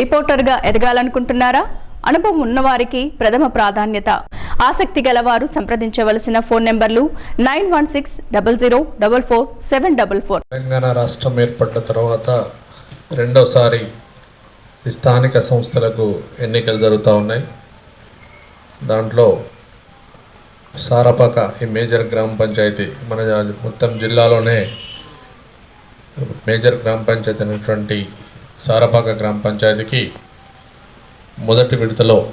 రిపోర్టర్గా ఎదగాలనుకుంటున్నారా? అనుభవం ఉన్నవారికి ప్రథమ ప్రాధాన్యత. ఆసక్తి గలవారు సంప్రదించవలసిన ఫోన్ నెంబర్లు nine one six double zero double four seven double four. Telangana రాష్ట్రం ఏర్పడ్డ తర్వాత రెండోసారి స్థానిక సంస్థలకు ఎన్నికలు జరుగుతూ ఉన్నాయి. దాంట్లో సారపాక ఈ మేజర్ గ్రామ పంచాయతీ మన మొత్తం జిల్లాలోనే మేజర్ గ్రామ పంచాయతీ అనేటువంటి సారపాక గ్రామ పంచాయతీకి మొదటి విడతలో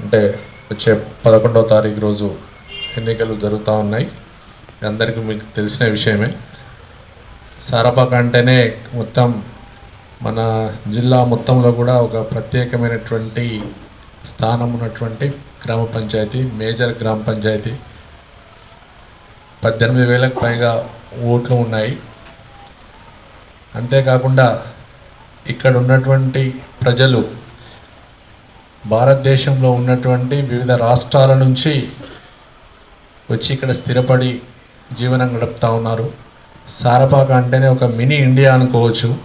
అంటే వచ్చే పదకొండవ తారీఖు రోజు ఎన్నికలు జరుగుతూ ఉన్నాయి. అందరికీ మీకు తెలిసిన విషయమే. సారపాక అంటేనే మొత్తం మన జిల్లా మొత్తంలో కూడా ఒక ప్రత్యేకమైనటువంటి స్థానం ఉన్నటువంటి గ్రామ పంచాయతీ మేజర్ గ్రామ పంచాయతీ. పద్దెనిమిది వేలకు పైగా ఓట్లు ఉన్నాయి. అంతేకాకుండా ఇక్కడ ఉన్నటువంటి ప్రజలు భారతదేశంలో ఉన్నటువంటి వివిధ రాష్ట్రాల నుంచి వచ్చి ఇక్కడ స్థిరపడి జీవనం గడుపుతూ ఉన్నారు. సారపాక అంటేనే ఒక మినీ ఇండియా అనుకోవచ్చు.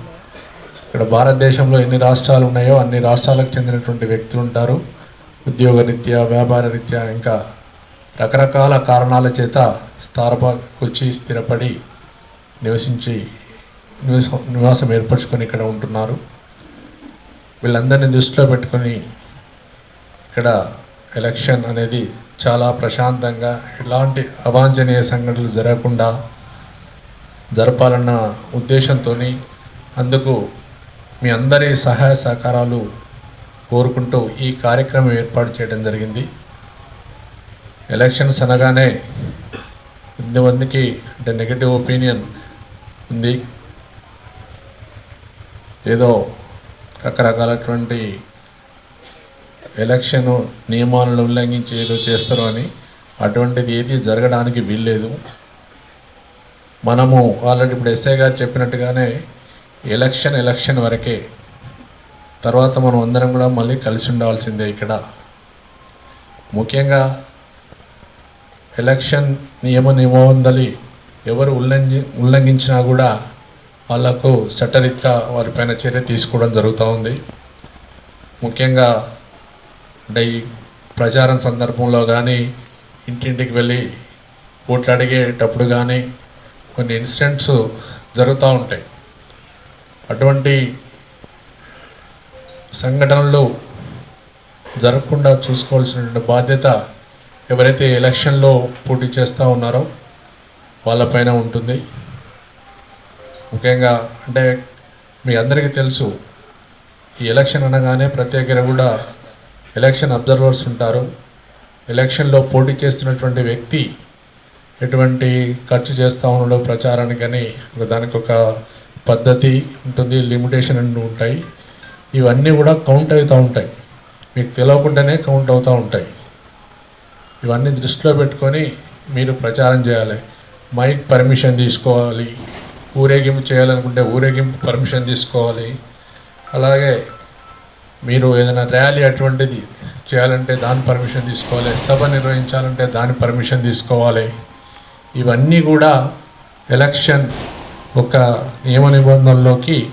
ఇక్కడ భారతదేశంలో ఎన్ని రాష్ట్రాలు ఉన్నాయో అన్ని రాష్ట్రాలకు చెందినటువంటి వ్యక్తులు ఉంటారు. ఉద్యోగ రీత్యా వ్యాపార రీత్యా ఇంకా రకరకాల కారణాల చేత సారపాకకు వచ్చి స్థిరపడి నివసించి నివాసం నివాసం ఏర్పరచుకొని ఇక్కడ ఉంటున్నారు. వీళ్ళందరినీ దృష్టిలో పెట్టుకొని ఇక్కడ ఎలక్షన్ అనేది చాలా ప్రశాంతంగా ఎలాంటి అవాంఛనీయ సంఘటనలు జరగకుండా జరపాలన్న ఉద్దేశంతో అందుకు మీ అందరి సహాయ సహకారాలు కోరుకుంటూ ఈ కార్యక్రమం ఏర్పాటు చేయడం జరిగింది. ఎలక్షన్స్ అనగానే ఇంతమందికి అంటే నెగటివ్ ఒపీనియన్ ఉంది. ఏదో రకరకాలటువంటి ఎలక్షన్ నియమాలను ఉల్లంఘించి ఏదో చేస్తారు అని అటువంటిది ఏది జరగడానికి వీల్లేదు. మనము ఆల్రెడీ ఇప్పుడు ఎస్ఐ గారు చెప్పినట్టుగానే ఎలక్షన్ ఎలక్షన్ వరకే తర్వాత మనం అందరం కూడా మళ్ళీ కలిసి ఉండాల్సిందే ఇక్కడ. ముఖ్యంగా ఎలక్షన్ నియమ నిబంధనలు ఎవరు ఉల్లంఘి ఉల్లంఘించినా కూడా వాళ్ళకు చట్టరీత్యా వారిపైన చర్య తీసుకోవడం జరుగుతూ ఉంది. ముఖ్యంగా అంటే ఈ ప్రచారం సందర్భంలో కానీ ఇంటింటికి వెళ్ళి ఓట్లు అడిగేటప్పుడు కానీ కొన్ని ఇన్సిడెంట్స్ జరుగుతూ ఉంటాయి. అటువంటి సంఘటనలు జరగకుండా చూసుకోవాల్సినటువంటి బాధ్యత ఎవరైతే ఎలక్షన్లో పోటీ చేస్తూ ఉన్నారో వాళ్ళపైన ఉంటుంది. ముఖ్యంగా అంటే మీ అందరికీ తెలుసు ఈ ఎలక్షన్ అనగానే ప్రతి దగ్గర కూడా ఎలక్షన్ అబ్జర్వర్స్ ఉంటారు. ఎలక్షన్లో పోటీ చేస్తున్నటువంటి వ్యక్తి ఎటువంటి ఖర్చు చేస్తూ ఉండడం ప్రచారానికి కానీ ఒక దానికి ఒక పద్ధతి ఉంటుంది లిమిటేషన్ అన్నీ ఉంటాయి. ఇవన్నీ కూడా కౌంట్ అవుతూ ఉంటాయి. మీకు తెలియకుండానే కౌంట్ అవుతూ ఉంటాయి. ఇవన్నీ దృష్టిలో పెట్టుకొని మీరు ప్రచారం చేయాలి. మైక్ పర్మిషన్ తీసుకోవాలి. ఊరేగింపు చేయాలనుకుంటే ఊరేగింపు పర్మిషన్ తీసుకోవాలి. అలాగే మీరు ఏదైనా ర్యాలీ అటువంటిది చేయాలంటే దాని పర్మిషన్ తీసుకోవాలి. సభ నిర్వహించాలంటే దాని పర్మిషన్ తీసుకోవాలి. ఇవన్నీ కూడా ఎలక్షన్ ఒక నియమ నిబంధనల్లోకి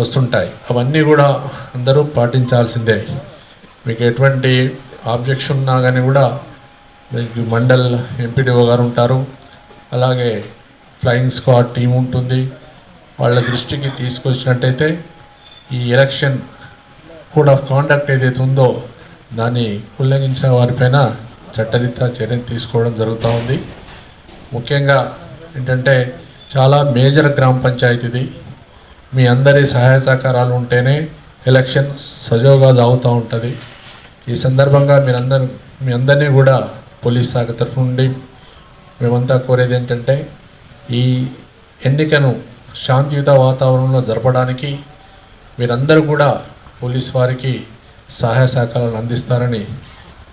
వస్తుంటాయి. అవన్నీ కూడా అందరూ పాటించాల్సిందే. మీకు ఎటువంటి ఆబ్జెక్షన్ ఉన్నా కానీ కూడా మీకు మండల్ ఎంపీడీఓ గారు ఉంటారు. అలాగే ఫ్లయింగ్ స్క్వాడ్ టీం ఉంటుంది. వాళ్ళ దృష్టికి తీసుకొచ్చినట్టయితే ఈ ఎలక్షన్ కోడ్ ఆఫ్ కాండక్ట్ ఏదైతే ఉందో దాన్ని ఉల్లంఘించిన వారిపైన చట్టరీత్యా చర్యలు తీసుకోవడం జరుగుతూ ఉంది. ముఖ్యంగా ఏంటంటే చాలా మేజర్ గ్రామ పంచాయతీది మీ అందరి సహాయ సహకారాలు ఉంటేనే ఎలక్షన్ సజావుగా సాగుతూ ఉంటుంది. ఈ సందర్భంగా మీరందరూ మీ అందరినీ కూడా పోలీస్ శాఖ తరఫు నుండి మేమంతా కోరేది ఏంటంటే ఈ ఎన్నికను శాంతియుత వాతావరణంలో జరపడానికి మీరందరూ కూడా పోలీస్ వారికి సహాయ సహకారాలు అందిస్తారని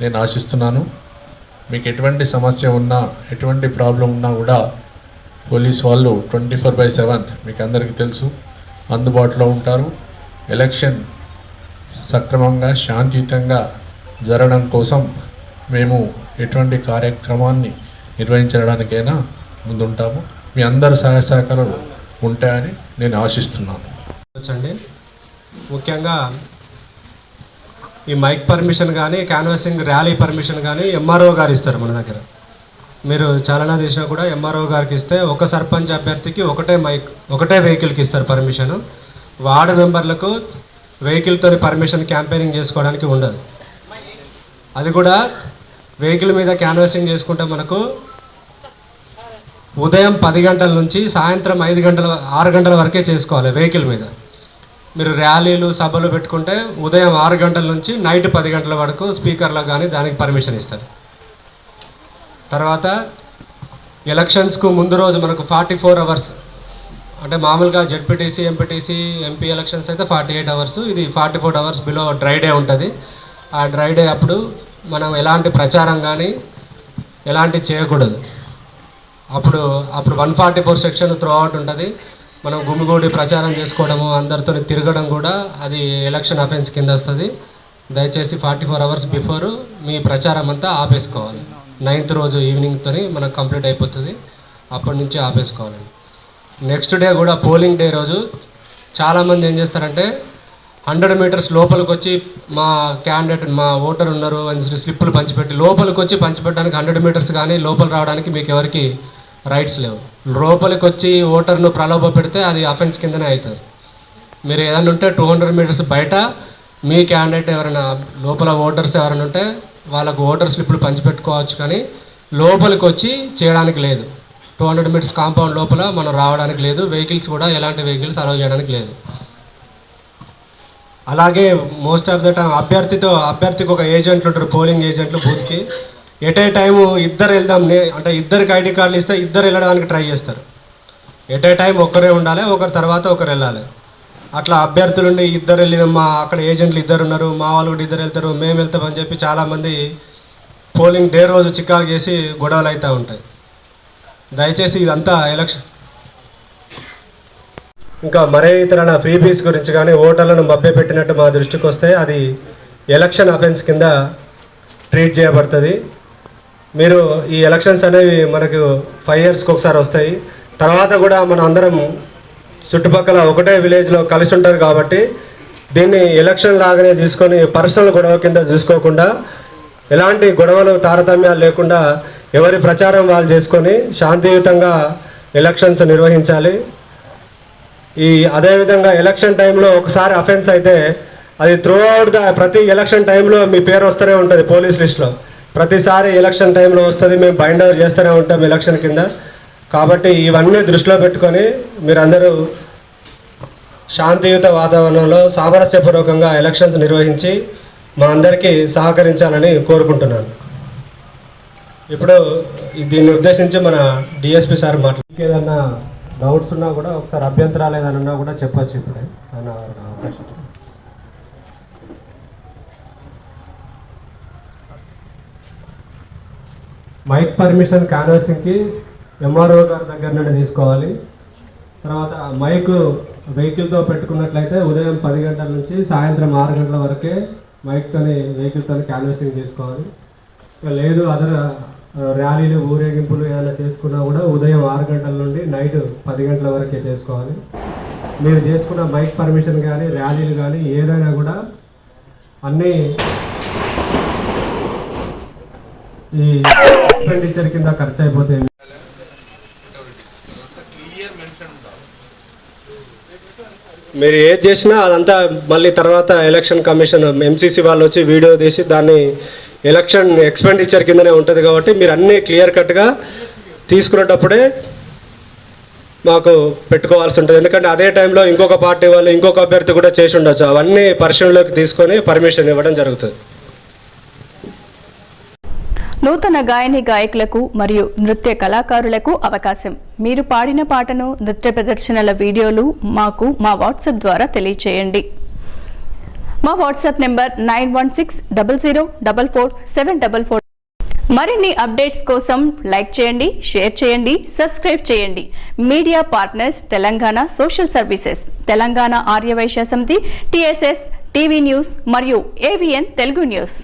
నేను ఆశిస్తున్నాను. మీకు ఎటువంటి సమస్య ఉన్నా ఎటువంటి ప్రాబ్లం ఉన్నా కూడా పోలీస్ వాళ్ళు ట్వంటీ ఫోర్ బై సెవెన్ మీకు అందరికీ తెలుసు. అందుబాటులో ఉంటారు. ఎలక్షన్ సక్రమంగా శాంతియుతంగా జరగడం కోసం మేము ఎటువంటి కార్యక్రమాన్ని నిర్వహించడానికైనా ముందుంటాము. మీ అందరి సహాయ సహకారాలు ఉంటాయని నేను ఆశిస్తున్నాను. వచ్చండి. ముఖ్యంగా ఈ మైక్ పర్మిషన్ కానీ క్యాన్వాసింగ్ ర్యాలీ పర్మిషన్ కానీ ఎంఆర్ఓ గారు ఇస్తారు మన దగ్గర. మీరు చాలనా చేసినా కూడా ఎంఆర్ఓ గారికి ఇస్తే ఒక సర్పంచ్ అభ్యర్థికి ఒకటే మైక్ ఒకటే వెహికల్కి ఇస్తారు పర్మిషన్. వార్డు మెంబర్లకు వెహికల్తో పర్మిషన్ క్యాంపెయినింగ్ చేసుకోవడానికి ఉండదు. అది కూడా వెహికల్ మీద క్యాన్వాసింగ్ చేసుకుంటే మనకు ఉదయం పది గంటల నుంచి సాయంత్రం ఐదు గంటల ఆరు గంటల వరకే చేసుకోవాలి వెహికల్ మీద. మీరు ర్యాలీలు సభలు పెట్టుకుంటే ఉదయం ఆరు గంటల నుంచి నైట్ పది గంటల వరకు స్పీకర్లో కానీ దానికి పర్మిషన్ ఇస్తారు. తర్వాత ఎలక్షన్స్కు ముందు రోజు మనకు ఫార్టీ ఫోర్ అవర్స్ అంటే మామూలుగా జెడ్పీటీసీ ఎంపీటీసీ ఎంపీ ఎలక్షన్స్ అయితే ఫార్టీ ఎయిట్ అవర్స్ ఇది forty four hours below dry day ఉంటుంది. ఆ డ్రై డే అప్పుడు మనం ఎలాంటి ప్రచారం కానీ ఎలాంటి చేయకూడదు. అప్పుడు అప్పుడు one forty four section throughout ఉంటుంది. మనం గుమిగూడి ప్రచారం చేసుకోవడము అందరితో తిరగడం కూడా అది ఎలక్షన్ అఫెన్స్ కింద వస్తుంది. దయచేసి ఫార్టీ ఫోర్ అవర్స్ బిఫోర్ మీ ప్రచారం అంతా ఆపేసుకోవాలి. నైన్త్ రోజు ఈవినింగ్తో మనకు కంప్లీట్ అయిపోతుంది. అప్పటి నుంచి ఆపేసుకోవాలి. నెక్స్ట్ డే కూడా పోలింగ్ డే రోజు చాలామంది ఏం చేస్తారంటే హండ్రెడ్ మీటర్స్ లోపలికి వచ్చి మా క్యాండిడేట్ మా ఓటర్ ఉన్నారు అని స్లిప్పులు పంచిపెట్టి లోపలికి వచ్చి పంచిపెట్టడానికి హండ్రెడ్ మీటర్స్ కానీ లోపల రావడానికి మీకు ఎవరికి రైట్స్ లేవు. లోపలికి వచ్చి ఓటర్ను ప్రలోభ పెడితే అది అఫెన్స్ కిందనే అవుతుంది. మీరు ఏదైనా ఉంటే టూ హండ్రెడ్ మీటర్స్ బయట మీ క్యాండిడేట్ ఎవరైనా లోపల ఓటర్స్ ఎవరైనా ఉంటే వాళ్ళకు ఓటర్ స్లిప్లు పంచిపెట్టుకోవచ్చు కానీ లోపలికి వచ్చి చేయడానికి లేదు. టూ హండ్రెడ్ మీటర్స్ కాంపౌండ్ లోపల మనం రావడానికి లేదు. వెహికల్స్ కూడా ఎలాంటి వెహికల్స్ అలౌ చేయడానికి లేదు. అలాగే మోస్ట్ ఆఫ్ ద టైం అభ్యర్థితో అభ్యర్థికి ఒక ఏజెంట్లు ఉంటారు పోలింగ్ ఏజెంట్లు బూత్కి ఎట్ ఏ టైము ఇద్దరు వెళ్దాం అంటే ఇద్దరికి ఐడి కార్డులు ఇస్తే ఇద్దరు వెళ్ళడానికి ట్రై చేస్తారు. ఎట్ ఏ టైం ఒకరే ఉండాలి ఒకరి తర్వాత ఒకరు వెళ్ళాలి. అట్లా అభ్యర్థులుండి ఇద్దరు వెళ్ళిన మా అక్కడ ఏజెంట్లు ఇద్దరు ఉన్నారు మా వాళ్ళు కూడా ఇద్దరు వెళ్తారు మేము వెళ్తామని చెప్పి చాలామంది పోలింగ్ డే రోజు చిక్కాకు చేసి గొడవలు అవుతూ ఉంటాయి. దయచేసి ఇదంతా ఎలక్షన్. ఇంకా మరే ఇతర ఫ్రీ బీస్ గురించి కానీ ఓటర్లను మభ్యపెట్టినట్టు మా దృష్టికి వస్తే అది ఎలక్షన్ అఫెన్స్ కింద ట్రీట్ చేయబడుతుంది. మీరు ఈ ఎలక్షన్స్ అనేవి మనకు ఫైవ్ ఇయర్స్కి ఒకసారి వస్తాయి. తర్వాత కూడా మనం అందరం చుట్టుపక్కల ఒకటే విలేజ్లో కలిసి ఉంటారు కాబట్టి దీన్ని ఎలక్షన్ లాగానే తీసుకొని పర్సనల్ గొడవ కింద చూసుకోకుండా ఎలాంటి గొడవలు తారతమ్యాలు లేకుండా ఎవరి ప్రచారం వాళ్ళు చేసుకొని శాంతియుతంగా ఎలక్షన్స్ నిర్వహించాలి. ఈ అదేవిధంగా ఎలక్షన్ టైంలో ఒకసారి అఫెన్స్ అయితే అది త్రూ అవుట్ ద ప్రతి ఎలక్షన్ టైంలో మీ పేరు వస్తూనే ఉంటుంది పోలీస్ లిస్ట్లో ప్రతిసారి ఎలక్షన్ టైంలో వస్తుంది మేము బైండ్ ఓవర్ చేస్తూనే ఉంటాం ఎలక్షన్ కింద. కాబట్టి ఇవన్నీ దృష్టిలో పెట్టుకొని మీరందరూ శాంతియుత వాతావరణంలో సామరస్యపూర్వకంగా ఎలక్షన్స్ నిర్వహించి మా అందరికీ సహకరించాలని కోరుకుంటున్నాను. ఇప్పుడు దీన్ని ఉద్దేశించి మన డిఎస్పి సార్ మాట్లాడి ఏదన్నా డౌట్స్ ఉన్నా కూడా ఒకసారి అభ్యంతరాలు ఏదైనా ఉన్నా కూడా చెప్పచ్చు ఇప్పుడే. అన్న అవకాశం మైక్ పర్మిషన్ క్యాన్వాసింగ్కి ఎంఆర్ఓ గారి దగ్గర నుండి తీసుకోవాలి. తర్వాత మైక్ వెహికల్తో పెట్టుకున్నట్లయితే ఉదయం పది గంటల నుంచి సాయంత్రం ఆరు గంటల వరకే మైక్తోని వెహికల్తో క్యాన్వాసింగ్ తీసుకోవాలి. లేదు అదర్ ర్యాలీలు ఊరేగింపులు ఏమైనా చేసుకున్నా కూడా ఉదయం ఆరు గంటల నుండి నైట్ పది గంటల వరకే చేసుకోవాలి. మీరు చేసుకున్న మైక్ పర్మిషన్ కానీ ర్యాలీలు కానీ ఏదైనా కూడా అన్నీ ఈ ఎక్స్పెండిచర్ కింద ఖర్చు అయిపోతాయి మీరు ఏది చేసినా అదంతా మళ్ళీ తర్వాత ఎలక్షన్ కమిషన్ ఎంసీసీ వాళ్ళు వచ్చి వీడియో తీసి దాన్ని ఎలక్షన్ ఎక్స్పెండిచర్ కిందనే ఉంటుంది కాబట్టి మీరు అన్నీ క్లియర్ కట్గా తీసుకునేటప్పుడే మాకు పెట్టుకోవాల్సి ఉంటుంది. ఎందుకంటే అదే టైంలో ఇంకొక పార్టీ వాళ్ళు ఇంకొక అభ్యర్థి కూడా చేసి ఉండొచ్చు. అవన్నీ పరిశీలనలోకి తీసుకొని పర్మిషన్ ఇవ్వడం జరుగుతుంది. నూతన గాయని గాయకులకు మరియు నృత్య కళాకారులకు అవకాశం. మీరు పాడిన పాటను నృత్య ప్రదర్శనల వీడియోలు మాకు మా వాట్సాప్ ద్వారా తెలియచేయండి. మా WhatsApp number nine one six double zero double four seven double four. మరిన్ని అప్డేట్స్ కోసం లైక్ చేయండి షేర్ చేయండి సబ్స్క్రైబ్ చేయండి. Media partners Telangana social services Telangana Arya Vysya Samiti TSS TV news మరియు ఏవిఎన్ తెలుగు న్యూస్.